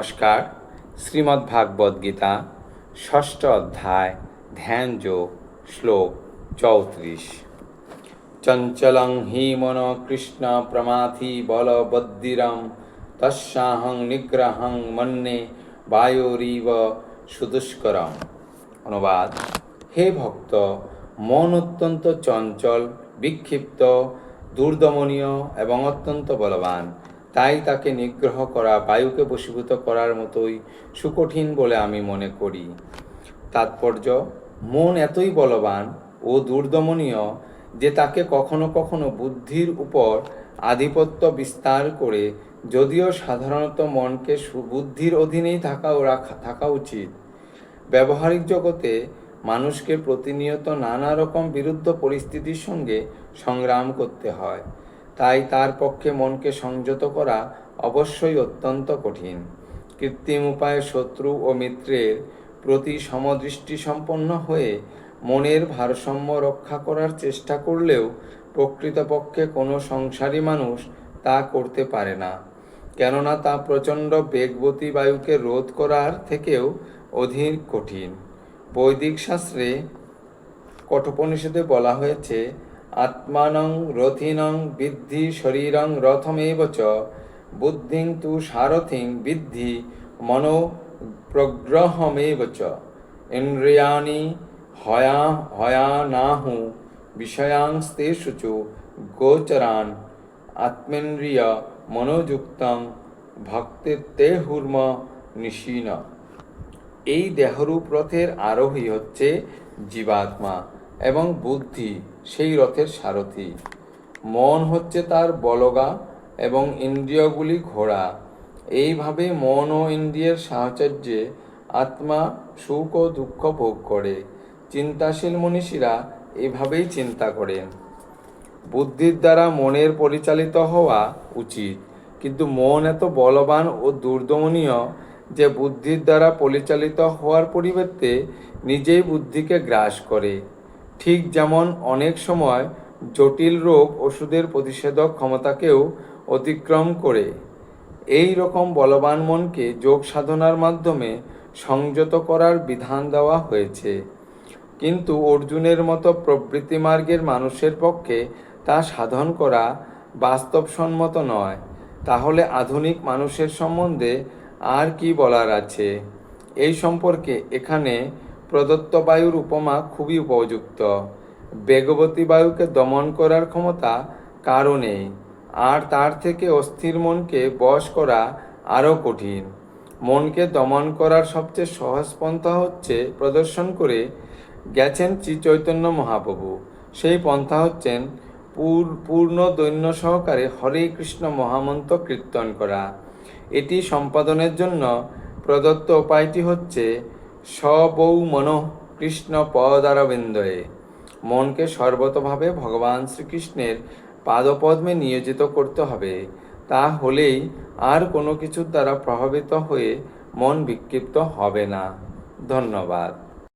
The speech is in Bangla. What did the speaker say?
নমস্কার। শ্রীমদ্ ভাগবত গীতা, ষষ্ঠ অধ্যায় ধ্যান যোগ শ্লোক চৌত্রিশ। চঞ্চলং হি মন কৃষ্ণ প্রমাথি বলবদ্দিরম তস্যাহং নিগ্রহং মন্যে বায়োরিব সুদুষ্করম। অনুবাদ, হে ভক্ত, মন অত্যন্ত চঞ্চল, বিক্ষিপ্ত, দুর্দমনীয় এবং অত্যন্ত বলবান। তাই তাকে নিগ্রহ করা, বায়ুকে বশীভূত করার মতোই সুকঠিন বলে আমি মনে করি। তাৎপর্য, মন এতই বলবান ও দুর্দমনীয় যে তাকে কখনো কখনো বুদ্ধির উপর আধিপত্য বিস্তার করে, যদিও সাধারণত মনকে সু- বুদ্ধির অধীনেই থাকা রাখা, থাকা উচিত। ব্যবহারিক জগতে মানুষকে প্রতিনিয়ত নানা রকম বিরুদ্ধ পরিস্থিতির সঙ্গে সংগ্রাম করতে হয়। তাই তার পক্ষে মনকে সংযত করা অবশ্যই অত্যন্ত কঠিন। কৃত্রিম উপায়ে শত্রু ও মিত্রের প্রতি সমদৃষ্টি সম্পন্ন হয়ে মনের ভারসাম্য রক্ষা করার চেষ্টা করলেও প্রকৃতপক্ষে কোনো সংসারী মানুষ তা করতে পারে না। কেননা তা প্রচণ্ড বেগবতী বায়ুকে রোধ করার থেকেও অধিক কঠিন। বৈদিক শাস্ত্রে কঠোপনিষদে বলা হয়েছে আত্মানং রথিনং বিদ্ধি শরীরং রথমেব চ বুদ্ধিং তু সারথিং বিদ্ধি মনো প্রগ্রহমেব চ ইন্দ্রিয়াণি হয়া হয়ানাহু বিষয়াংস্তেষু চ গোচরান, আত্মেন্দ্রিয় মনোযুক্তং ভক্তিতে হুর্ম নিশীন। এই দেহরূপ রথের আরোহী হচ্ছে জীবাত্মা। এবং বুদ্ধি, সেই রথের সারথি। মন হচ্ছে তার বলগা এবং ইন্দ্রিয়গুলি ঘোড়া। এইভাবে মন ও ইন্দ্রিয়ের সাহচর্যে আত্মা সুখ ও দুঃখ ভোগ করে। চিন্তাশীল মনীষীরা এভাবেই চিন্তা করেন। বুদ্ধির দ্বারা মনের পরিচালিত হওয়া উচিত। কিন্তু মন এত বলবান ও দুর্দমনীয় যে বুদ্ধির দ্বারা পরিচালিত হওয়ার পরিবর্তে নিজেই বুদ্ধিকে গ্রাস করে। ঠিক যেমন অনেক সময় জটিল রোগ ওষুধের প্রতিষেধক ক্ষমতাকেও অতিক্রম করে। এই রকম বলবান মনকে যোগ সাধনার মাধ্যমে সংযত করার বিধান দেওয়া হয়েছে। কিন্তু অর্জুনের মতো প্রবৃত্তি মার্গের মানুষের পক্ষে তা সাধন করা বাস্তবসম্মত নয়। তাহলে আধুনিক মানুষের সম্বন্ধে আর কি বলার আছে? এই সম্পর্কে এখানে প্রদত্ত বায়ুর উপমা খুবই উপযুক্ত। বেগবতী বায়ুকে দমন করার ক্ষমতা কারও নেই, আর তার থেকে অস্থির মনকে বশ করা আরও কঠিন। মনকে দমন করার সবচেয়ে সহজ পন্থা হচ্ছে প্রদর্শন করে গেছেন শ্রী চৈতন্য মহাপ্রভু। সেই পন্থা হচ্ছেন পূর- পূর্ণ দৈন্য সহকারে হরে কৃষ্ণ মহামন্ত্র কীর্তন করা। এটি সম্পাদনের জন্য প্রদত্ত উপায়টি হচ্ছে সবৌ মন কৃষ্ণ পদারবিন্দয়ে। মনকে সর্বতভাবে ভগবান শ্রীকৃষ্ণের পাদপদ্মে নিয়োজিত করতে হবে। তা হলেই আর কোনো কিছুর দ্বারা প্রভাবিত হয়ে মন বিক্ষিপ্ত হবে না। ধন্যবাদ।